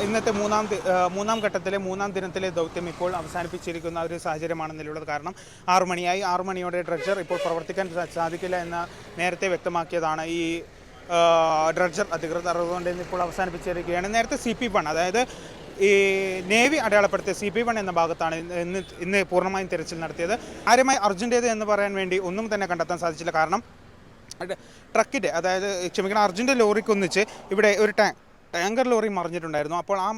ഇന്നത്തെ മൂന്നാം മൂന്നാം ഘട്ടത്തിലെ മൂന്നാം ദിനത്തിലെ ദൗത്യം ഇപ്പോൾ അവസാനിപ്പിച്ചിരിക്കുന്ന ഒരു സാഹചര്യമാണ് നിലവിലുള്ളത് കാരണം ആറു മണിയായി. ആറു മണിയോടെ ഡ്രഡ്ജർ ഇപ്പോൾ പ്രവർത്തിക്കാൻ സാധിക്കില്ല എന്ന് നേരത്തെ വ്യക്തമാക്കിയതാണ് ഈ ഡ്രഡ്ജർ അധികൃതർ അതുകൊണ്ട് ഇപ്പോൾ അവസാനിപ്പിച്ചിരിക്കുകയാണ്. നേരത്തെ സി പി വൺ അതായത് ഈ നേവി അടയാളപ്പെടുത്തിയ സി പി വൺ എന്ന ഭാഗത്താണ് ഇന്ന് ഇന്ന് പൂർണമായും തിരച്ചിൽ നടത്തിയത്. ആരുമായി അർജുന്റേത് എന്ന് പറയാൻ വേണ്ടി ഒന്നും തന്നെ കണ്ടെത്താൻ സാധിച്ചില്ല. കാരണം ട്രക്കിന്റെ അതായത് ക്ഷമിക്കണം അർജുന്റെ ലോറിക്കൊന്നിച്ച് ഇവിടെ ഒരു ടാങ്ക് ടാങ്കർ ലോറി മറിഞ്ഞിട്ടുണ്ടായിരുന്നു. അപ്പോൾ ആ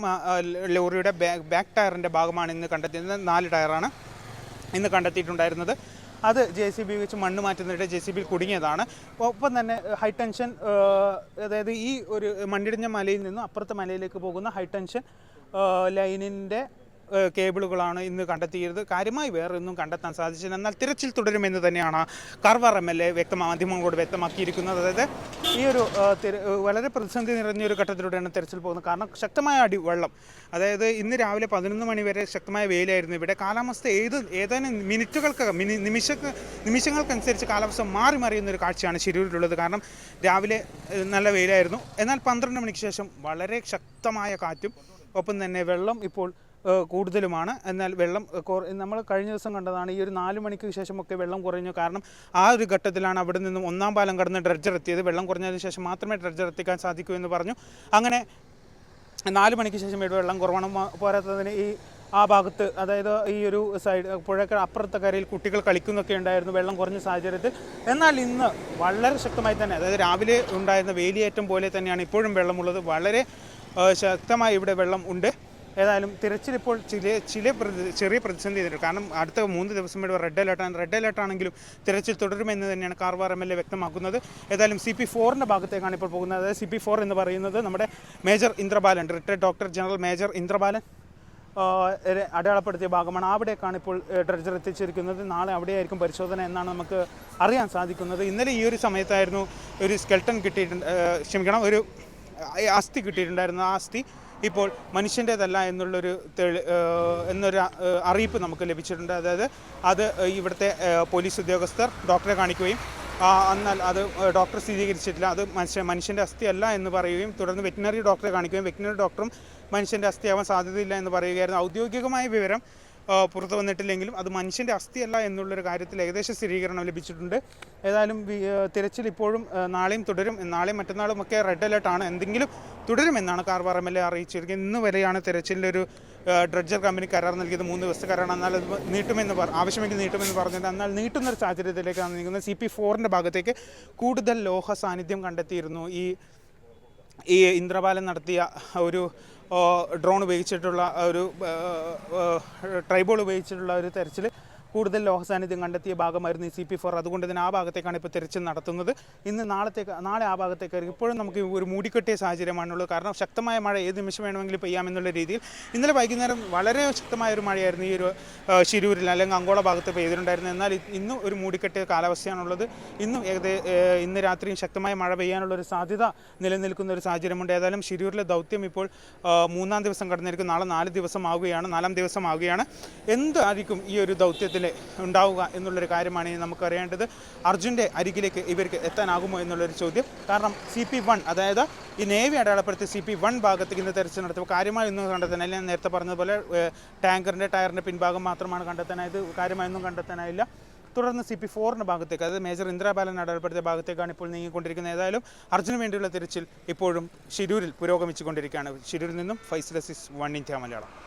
ലോറിയുടെ ബാക്ക് ടയറിന്റെ ഭാഗമാണ് ഇന്ന് കണ്ടെത്തിയത് നാല് ടയറാണ് ഇന്ന് കണ്ടെത്തിയിട്ടുണ്ടായിരുന്നത്. അത് ജെ സി ബി വെച്ച് മണ്ണ് മാറ്റുന്നതിനിടെ ജെ സി ബിയിൽ കുടുങ്ങിയതാണ്. ഒപ്പം തന്നെ ഹൈ ടെൻഷൻ അതായത് ഈ ഒരു മണ്ണിടിഞ്ഞ മലയിൽ നിന്നും അപ്പുറത്തെ മലയിലേക്ക് പോകുന്ന ഹൈ ടെൻഷൻ ലൈനിന്റെ കേബിളുകളാണ് ഇന്ന് കണ്ടെത്തിയത് കാര്യമായി വേറെ ഒന്നും കണ്ടെത്താൻ സാധിച്ചില്ല. എന്നാൽ തിരച്ചിൽ തുടരുമെന്ന് തന്നെയാണ് കർവർ എം എൽ എ മാധ്യമങ്ങളോട് വ്യക്തമാക്കിയിരിക്കുന്നത്. അതായത് ഈ ഒരു വളരെ പ്രതിസന്ധി നിറഞ്ഞൊരു ഘട്ടത്തിലൂടെയാണ് തിരച്ചിൽ പോകുന്നത്. കാരണം ശക്തമായ അടി വെള്ളം അതായത് ഇന്ന് രാവിലെ പതിനൊന്ന് മണി വരെ ശക്തമായ വെയിലായിരുന്നു ഇവിടെ കാലാവസ്ഥ ഏത് ഏതാനും മിനിറ്റുകൾക്ക് മിനി നിമിഷ നിമിഷങ്ങൾക്കനുസരിച്ച് കാലാവസ്ഥ മാറി മറിയുന്ന ഒരു കാഴ്ചയാണ് ശിരൂരിലുള്ളത്. കാരണം രാവിലെ നല്ല വെയിലായിരുന്നു എന്നാൽ പന്ത്രണ്ട് മണിക്ക് ശേഷം വളരെ ശക്തമായ കാറ്റും ഒപ്പം തന്നെ വെള്ളം ഇപ്പോൾ കൂടുതലുമാണ്. എന്നാൽ വെള്ളം നമ്മൾ കഴിഞ്ഞ ദിവസം കണ്ടതാണ് ഈ ഒരു നാല് മണിക്ക് ശേഷമൊക്കെ വെള്ളം കുറഞ്ഞു. കാരണം ആ ഒരു ഘട്ടത്തിലാണ് അവിടെ നിന്നും ഒന്നാം പാലം കടന്ന് ഡ്രഡ്ജർ എത്തിയത്. വെള്ളം കുറഞ്ഞതിന് ശേഷം മാത്രമേ ഡ്രഡ്ജർ എത്തിക്കാൻ സാധിക്കൂ എന്ന് പറഞ്ഞു. അങ്ങനെ നാല് മണിക്ക് ശേഷം ഇവിടെ വെള്ളം കുറവാണ്. പോരാത്തതിന് ഈ ആ ഭാഗത്ത് അതായത് ഈ ഒരു സൈഡ് പുഴക്ക് അപ്പുറത്തെ കരയിൽ കുട്ടികൾ കളിക്കുന്നൊക്കെ ഉണ്ടായിരുന്നു വെള്ളം കുറഞ്ഞ സാഹചര്യത്തിൽ. എന്നാൽ ഇന്ന് വളരെ ശക്തമായി തന്നെ അതായത് രാവിലെ ഉണ്ടായിരുന്ന വേലിയേറ്റം പോലെ തന്നെയാണ് ഇപ്പോഴും വെള്ളമുള്ളത്. വളരെ ശക്തമായി ഇവിടെ വെള്ളം ഉണ്ട്. ഏതായാലും തിരച്ചിൽ ഇപ്പോൾ ചില ചില ചെറിയ പ്രതിസന്ധി നേരിടും കാരണം അടുത്ത മൂന്ന് ദിവസം ഇവിടെ റെഡ് അലേർട്ടാണ് റെഡ് അലേർട്ട് ആണെങ്കിലും തിരച്ചിൽ തുടരുമെന്ന് തന്നെയാണ് കാർവാർ എം എൽ എ വ്യക്തമാക്കുന്നത്. ഏതായാലും സി പി ഫോറിന്റെ ഭാഗത്തേക്കാണ് ഇപ്പോൾ പോകുന്നത്. അതായത് സി പി ഫോർ എന്ന് പറയുന്നത് നമ്മുടെ major Indrabalan retired doctor general major Indrabalan അടയാളപ്പെടുത്തിയ ഭാഗമാണ്. അവിടേക്കാണ് ഇപ്പോൾ ഡ്രഡ്ജർ എത്തിച്ചിരിക്കുന്നത്. നാളെ അവിടെയായിരിക്കും പരിശോധന എന്നാണ് നമുക്ക് അറിയാൻ സാധിക്കുന്നത്. ഇന്നലെ ഈ ഒരു സമയത്തായിരുന്നു ഒരു സ്കെൽട്ടൺ കിട്ടിയിട്ടുണ്ട്. ക്ഷമിക്കണം ഒരു അസ്ഥി കിട്ടിയിട്ടുണ്ടായിരുന്നു. ആ അസ്ഥി ഇപ്പോൾ മനുഷ്യന്റേതല്ല എന്നുള്ളൊരു തെളി എന്നൊരു അറിയിപ്പ് നമുക്ക് ലഭിച്ചിട്ടുണ്ട്. അതായത് അത് ഇവിടുത്തെ പോലീസ് ഉദ്യോഗസ്ഥർ ഡോക്ടറെ കാണിക്കുകയും എന്നാൽ അത് ഡോക്ടർ സ്ഥിരീകരിച്ചിട്ടില്ല. അത് മനുഷ്യ മനുഷ്യന്റെ അസ്ഥിയല്ല എന്ന് പറയുകയും തുടർന്ന് വെറ്റിനറി ഡോക്ടറെ കാണിക്കുകയും വെറ്റിനറി ഡോക്ടറും മനുഷ്യന്റെ അസ്ഥിയാവാൻ സാധ്യതയില്ല എന്ന് പറയുകയായിരുന്നു. ഔദ്യോഗികമായ വിവരം പുറത്തു വന്നിട്ടില്ലെങ്കിലും അത് മനുഷ്യന്റെ അസ്ഥിയല്ല എന്നുള്ളൊരു കാര്യത്തിൽ ഏകദേശ സ്ഥിരീകരണം ലഭിച്ചിട്ടുണ്ട്. ഏതായാലും തിരച്ചിൽ ഇപ്പോഴും നാളെയും തുടരും. നാളെയും മറ്റന്നാളും ഒക്കെ റെഡ് അലേർട്ടാണ് എന്തെങ്കിലും തുടരുമെന്നാണ് കാർവാർ എം എൽ എ അറിയിച്ചിരിക്കുന്നത്. ഇന്ന് വരെയാണ് തിരച്ചിലിന്റെ ഒരു ഡ്രഡ്ജർ കമ്പനി കരാർ നൽകിയത് മൂന്ന് ദിവസത്തെ കരാറാണ്. എന്നാൽ അത് നീട്ടുമെന്ന് പറ ആവശ്യമെങ്കിൽ നീട്ടുമെന്ന് പറഞ്ഞത് എന്നാൽ നീട്ടുന്ന ഒരു സാഹചര്യത്തിലേക്കാണ് നീങ്ങുന്നത്. സി പി ഫോറിന്റെ ഭാഗത്തേക്ക് കൂടുതൽ ലോഹ സാന്നിധ്യം കണ്ടെത്തിയിരുന്നു. ഈ ഈ ഇന്ദ്രപാലൻ നടത്തിയ ഒരു ഡ്രോൺ ഉപയോഗിച്ചിട്ടുള്ള ഒരു ട്രൈബോൾ ഉപയോഗിച്ചിട്ടുള്ള ഒരു തെരച്ചിൽ കൂടുതൽ ലോഹസാന്നിധ്യം കണ്ടെത്തിയ ഭാഗമായിരുന്നു ഈ സി പി ഫോർ അതുകൊണ്ട് തന്നെ ആ ഭാഗത്തേക്കാണ് ഇപ്പോൾ തിരച്ചിൽ നടത്തുന്നത്. ഇന്ന് നാളത്തേക്ക് നാളെ ആ ഭാഗത്തേക്ക് ഇപ്പോഴും നമുക്ക് ഒരു മൂടിക്കെട്ടിയ സാഹചര്യമാണുള്ളത്. കാരണം ശക്തമായ മഴ ഏത് നിമിഷം വേണമെങ്കിലും പെയ്യാമെന്നുള്ള രീതിയിൽ. ഇന്നലെ വൈകുന്നേരം വളരെ ശക്തമായ ഒരു മഴയായിരുന്നു ഈ ഒരു ശിരൂരിൽ അല്ലെങ്കിൽ അങ്കോള ഭാഗത്ത് പെയ്തിട്ടുണ്ടായിരുന്നു എന്നാൽ ഇന്നും ഒരു മൂടിക്കെട്ടിയ കാലാവസ്ഥയാണുള്ളത്. ഇന്നും ഏകദേശം ഇന്ന് രാത്രിയും ശക്തമായ മഴ പെയ്യാനുള്ള ഒരു സാധ്യത നിലനിൽക്കുന്ന ഒരു സാഹചര്യമുണ്ട്. ഏതായാലും ശിരൂരിലെ ദൗത്യം ഇപ്പോൾ മൂന്നാം ദിവസം കടന്നിരിക്കും നാളെ നാല് ദിവസമാവുകയാണ് നാലാം ദിവസമാവുകയാണ് എന്തായിരിക്കും ഈ ഒരു ദൗത്യത്തിൽ ഉണ്ടാവുക എന്നുള്ളൊരു കാര്യമാണ് ഇനി നമുക്ക് അറിയേണ്ടത്. അർജുന്റെ അരികിലേക്ക് ഇവർക്ക് എത്താനാകുമോ എന്നുള്ളൊരു ചോദ്യം. കാരണം സി പി വൺ അതായത് ഈ നേവി അടയാളപ്പെടുത്തി സി പി വൺ ഭാഗത്തേക്ക് ഇന്ന് തെരച്ചിൽ നടത്തുമ്പോൾ കാര്യമായൊന്നും കണ്ടെത്താനില്ല ഞാൻ നേരത്തെ പറഞ്ഞതുപോലെ ടാങ്കറിന്റെ ടയറിന്റെ പിൻഭാഗം മാത്രമാണ് കണ്ടെത്താനായത്. കാര്യമായൊന്നും കണ്ടെത്താനായില്ല. തുടർന്ന് സി പി ഫോറിന്റെ ഭാഗത്തേക്ക് അതായത് മേജർ ഇന്ദ്രാബാലൻ അടയാളപ്പെടുത്തിയ ഭാഗത്തേക്കാണ് ഇപ്പോൾ നീങ്ങിക്കൊണ്ടിരിക്കുന്നത്. ഏതായാലും അർജുന് വേണ്ടിയുള്ള തിരച്ചിൽ ഇപ്പോഴും ഷിരൂരിൽ പുരോഗമിച്ചുകൊണ്ടിരിക്കുകയാണ്. ഷിരൂരിൽ നിന്നും ഫൈസ്ലസിസ് വൺ ഇന്ത്യ മലയാളം.